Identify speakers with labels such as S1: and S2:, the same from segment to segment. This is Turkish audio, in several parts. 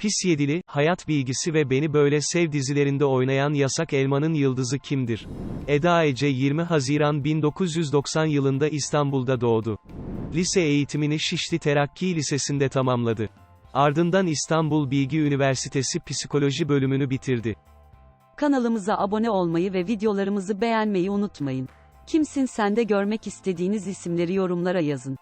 S1: Pis Yedili, Hayat Bilgisi ve Beni Böyle Sev dizilerinde oynayan Yasak Elma'nın yıldızı kimdir? Eda Ece 20 Haziran 1990 yılında İstanbul'da doğdu. Lise eğitimini Şişli Terakki Lisesi'nde tamamladı. Ardından İstanbul Bilgi Üniversitesi Psikoloji bölümünü bitirdi.
S2: Kanalımıza abone olmayı ve videolarımızı beğenmeyi unutmayın. Kimsin sende görmek istediğiniz isimleri yorumlara yazın.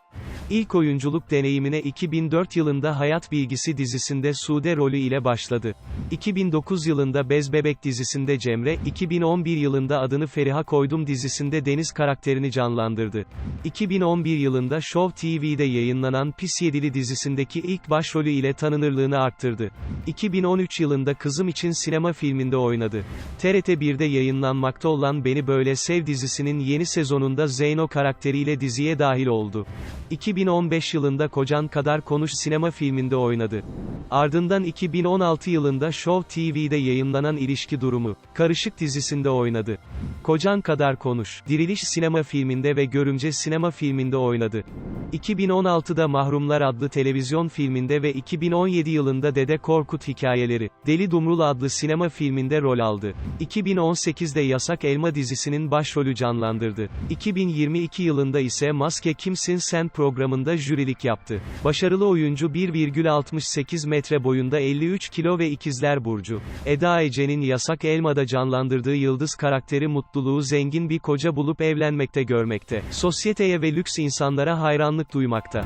S1: İlk oyunculuk deneyimine 2004 yılında Hayat Bilgisi dizisinde Sude rolü ile başladı. 2009 yılında Bez Bebek dizisinde Cemre, 2011 yılında adını Feriha Koydum dizisinde Deniz karakterini canlandırdı. 2011 yılında Show TV'de yayınlanan Pis Yedili dizisindeki ilk başrolü ile tanınırlığını arttırdı. 2013 yılında Kızım için sinema filminde oynadı. TRT 1'de yayınlanmakta olan Beni Böyle Sev dizisinin yeni sezonunda Zeyno karakteriyle diziye dahil oldu. 2015 yılında Kocan Kadar Konuş sinema filminde oynadı. Ardından 2016 yılında Show TV'de yayınlanan İlişki Durumu, Karışık dizisinde oynadı. Kocan Kadar Konuş, Diriliş sinema filminde ve Görümce sinema filminde oynadı. 2016'da Mahrumlar adlı televizyon filminde ve 2017 yılında Dede Korkut Hikayeleri, Deli Dumrul adlı sinema filminde rol aldı. 2018'de Yasak Elma dizisinin başrolü canlandırdı. 2022 yılında ise Maske Kimsin Sen programında jürilik yaptı. Başarılı oyuncu 1,68 metre boyunda 53 kilo ve ikizler burcu. Eda Ece'nin Yasak Elma'da canlandırdığı yıldız karakteri mutluluğu zengin bir koca bulup evlenmekte görmekte. Sosyeteye ve lüks insanlara hayranlık duymakta.